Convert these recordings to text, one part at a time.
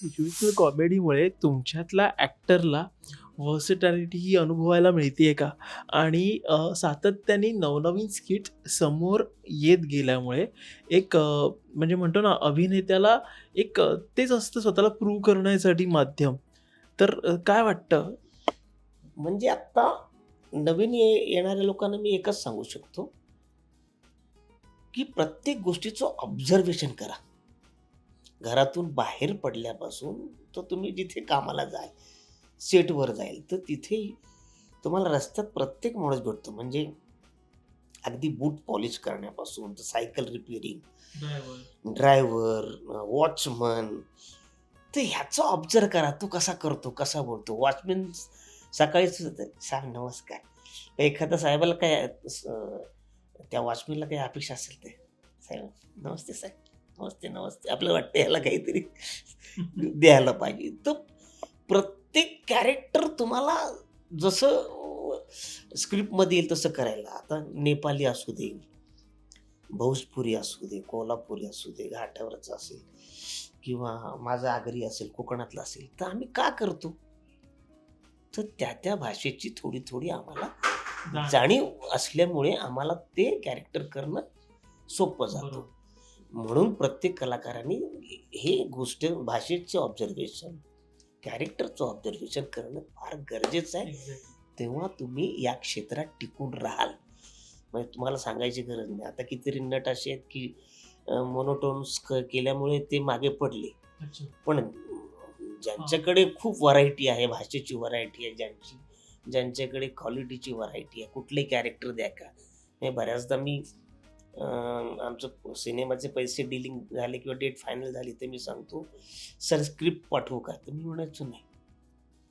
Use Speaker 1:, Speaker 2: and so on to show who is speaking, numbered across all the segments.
Speaker 1: Situational कॉमेडीमुळे तुमच्यातल्या ॲक्टरला व्हर्सिटॅलिटी ही अनुभवायला मिळते का? आणि सातत्याने नवनवीन स्किट समोर येत गेल्यामुळे एक म्हणजे म्हणतो ना अभिनेत्याला एक तेच असतं स्वतःला प्रूव्ह करण्यासाठी माध्यम. तर काय वाटतं?
Speaker 2: म्हणजे आत्ता नवीन ये येणाऱ्या लोकांना मी एकच सांगू शकतो, की प्रत्येक गोष्टीचं ऑब्झर्वेशन करा. घरातून बाहेर पडल्यापासून तर तुम्ही जिथे कामाला जाल, सेटवर जाईल, तर तिथे तुम्हाला रस्त्यात प्रत्येक माणूस भेटतो. म्हणजे अगदी बूट पॉलिश करण्यापासून तर सायकल रिपेअरिंग, ड्रायव्हर, वॉचमन तर ह्याचं ऑब्झर्व्ह करा. तो कसा करतो, कसा बोलतो. वॉचमन सकाळीच "साहेब नमस्कार." एखाद्या साहेबाला काय त्या वॉचमनला काही अपेक्षा असेल ते, "साहेब नमस्ते साहेब, नमस्ते, नमस्ते." आपल्याला वाटतं ह्याला काहीतरी द्यायला पाहिजे. तर प्रत्येक कॅरेक्टर तुम्हाला जसं स्क्रिप्टमध्ये येईल तसं करायला. आता नेपाली असू दे, भोजपुरी असू दे, कोल्हापुरी असू दे, घाटावरचं असेल किंवा माझं आगरी असेल, कोकणातलं असेल, तर आम्ही का करतो? तर त्या-त्या भाषेची थोडी-थोडी आम्हाला जाणीव असल्यामुळे आम्हाला ते कॅरेक्टर करणं सोपं जातं. म्हणून प्रत्येक कलाकाराने हे गोष्ट भाषेचं ऑब्झर्वेशन, कॅरेक्टरचं ऑब्झर्वेशन करणं फार गरजेचं आहे. तेव्हा तुम्ही या क्षेत्रात टिकून राहाल. म्हणजे तुम्हाला सांगायची गरज नाही. आता कितीतरी नट असे आहेत, की मोनोटोन्स क केल्यामुळे ते मागे पडले. पण ज्यांच्याकडे खूप व्हरायटी आहे, भाषेची व्हरायटी आहे ज्यांची, ज्यांच्याकडे क्वालिटीची व्हरायटी आहे, कुठलेही कॅरेक्टर द्या का. बऱ्याचदा मी आमचं सिनेमाचे पैसे डिलिंग झाले किंवा डेट फायनल झाली, तर मी सांगतो, "सर स्क्रिप्ट पाठवू का?" तर मी म्हणायचो, "नाही."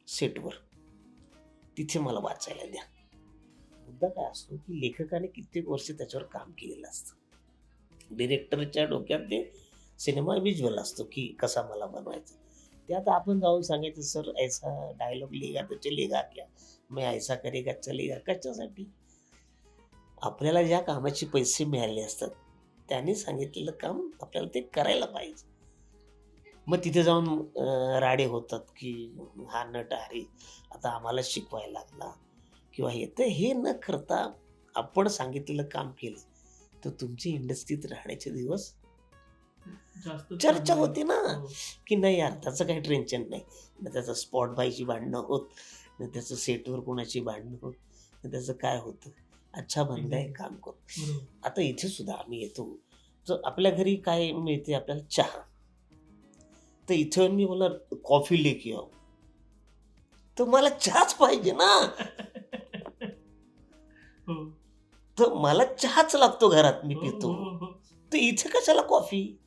Speaker 2: सेटवर. तिथे मला वाचायला द्या. मुद्दा काय असतो, की लेखकाने कित्येक वर्ष त्याच्यावर काम केलेलं असतं. डिरेक्टरच्या डोक्यात ते सिनेमा विज्युअल असतो, की कसा मला बनवायचा. ते आता आपण जाऊन सांगायचं, "सर ऐसा डायलॉग लिहिगा तो चलेगा क्या? मैं ऐसा करेगा चलेगा." कशासाठी? आपल्याला ज्या कामाचे पैसे मिळाले असतात, त्याने सांगितलेलं काम आपल्याला ते करायला पाहिजे. मग तिथे जाऊन राडे होतात, की हा नट अरे, आता आम्हाला शिकवायला लागला किंवा हे. तर हे न करता आपण सांगितलेलं काम केलं, तर तुमची इंडस्ट्रीत राहण्याचे दिवस चर्चा होते ना, की नाही यार त्याचं काही टेन्शन नाही. ना त्याचं स्पॉट बायची भांडणं होत, ना त्याचं सेटवर कोणाची भांडणं होत, ना त्याचं काय होतं. अच्छा बंदा है काम करो. आता इथे सुद्धा आम्ही येतो. तर आपल्या घरी काय मिळते आपल्याला चहा. तर इथे येऊन मी बोलणार, "कॉफी लेके आओ." तर मला चहाच पाहिजे ना. तर मला चहाच लागतो घरात मी पितो. तर इथे कशाला कॉफी?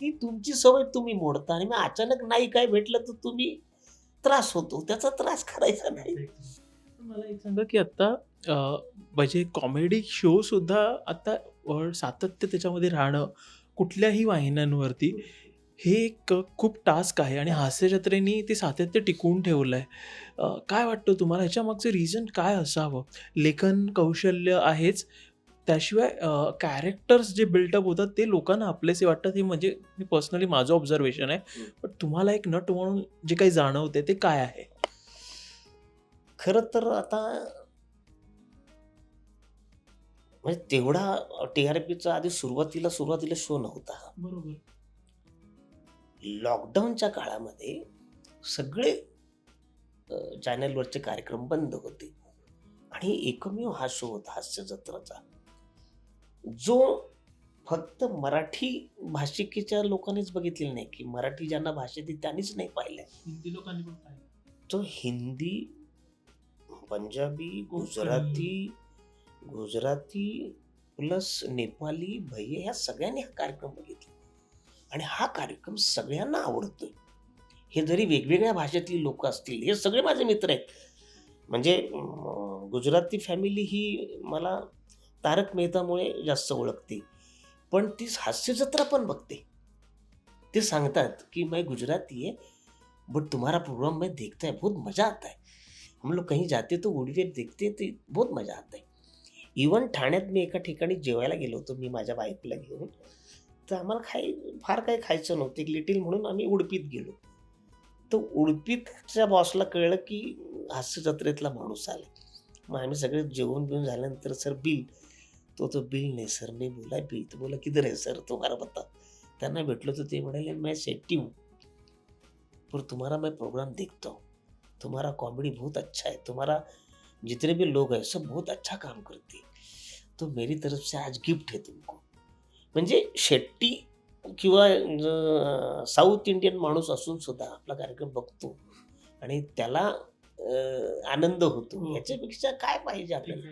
Speaker 2: ती तुमची सवय तुम्ही मोडता आणि मग अचानक नाही काय भेटलं तर तुम्ही त्रास होतो. त्याचा त्रास करायचा नाही.
Speaker 1: मला एक सांगा, की आता अ, म्हणजे कॉमेडी शो सुद्धा आता सातत्य त्याच्यामध्ये राहणं कुठल्याही वाहिन्यांवरती हे एक खूप टास्क आहे आणि हास्यजत्रेनी ते सातत्य टिकवून ठेवलंय. अ, काय वाटतं तुम्हाला ह्याच्यामागचं रिझन काय असावं? लेखन कौशल्य आहेच, त्याशिवाय कॅरेक्टर्स जे बिल्टअप होतात ते लोकांना आपलेसे वाटतात हे म्हणजे मी पर्सनली माझं ऑब्झर्वेशन आहे. पण तुम्हाला एक नट म्हणून जे काही जाणवतंय ते काय आहे?
Speaker 2: खरं तर आता म्हणजे तेवढा टी-आर-पीचा आधी सुरुवातीला सुरुवातीला शो नव्हता.
Speaker 1: बरोबर.
Speaker 2: लॉकडाऊनच्या काळामध्ये सगळे चॅनलवरचे कार्यक्रम बंद होते आणि एकमेव हा शो होता हास्य जत्राचा. जो फक्त मराठी भाषिकेच्या लोकांनीच बघितलेला नाही, की मराठी ज्यांना भाषा येते त्यांनीच नाही पाहिलंय.
Speaker 1: हिंदी लोकांनी पण पाहिलं.
Speaker 2: तो हिंदी, पंजाबी, गुजराती, गुजराती प्लस नेपाली, भैया ह्या सगळ्यांनी हा कार्यक्रम बघितला आणि हा कार्यक्रम सगळ्यांना आवडतोय. हे जरी वेगवेगळ्या भाषेतली लोकं असतील, हे सगळे माझे मित्र आहेत. म्हणजे गुजराती फॅमिली ही मला तारक मेहतामुळे जास्त ओळखते. पण ती हास्य जत्रा पण बघते. ते सांगतात, की "मैं गुजराती है, बट तुम्हारा प्रोग्राम मैं देखता है, बहुत मजा आता है. हम लोग कहीं जाते तो उडीवेर देखते तो बहुत मजा आता है." इव्हन ठाण्यात मी एका ठिकाणी जेवायला गेलो होतो मी माझ्या बाईकला घेऊन. तर आम्हाला खाई फार काही खायचं नव्हतं. एक लिटिल म्हणून आम्ही उडपीत गेलो. तर उडपीतच्या बॉसला कळलं की हास्य जत्रेतला माणूस आला मग आम्ही सगळे जेवण बिवून झाल्यानंतर सर बिल तो तो बिल नाही सर नाही बोला बिल तो बोला किधर आहे सर तुम्हाला बता त्यांना भेटलो तर ते म्हणाले मैं सेट्टी हूँ पर तुम्हाला मैं प्रोग्राम देखता हूँ. तुम्हारा कॉमेडी बहुत अच्छा है तुम्हारा जितने भी लोग हैं सब बहुत अच्छा काम करते तो मेरी तरफ से आज गिफ्ट है तुमको। म्हणजे शेट्टी किंवा साऊथ इंडियन माणूस असून सुद्धा आपला कार्यक्रम बघतो आणि त्याला आनंद होतो.
Speaker 1: हो.
Speaker 2: याच्यापेक्षा काय पाहिजे आपल्याला?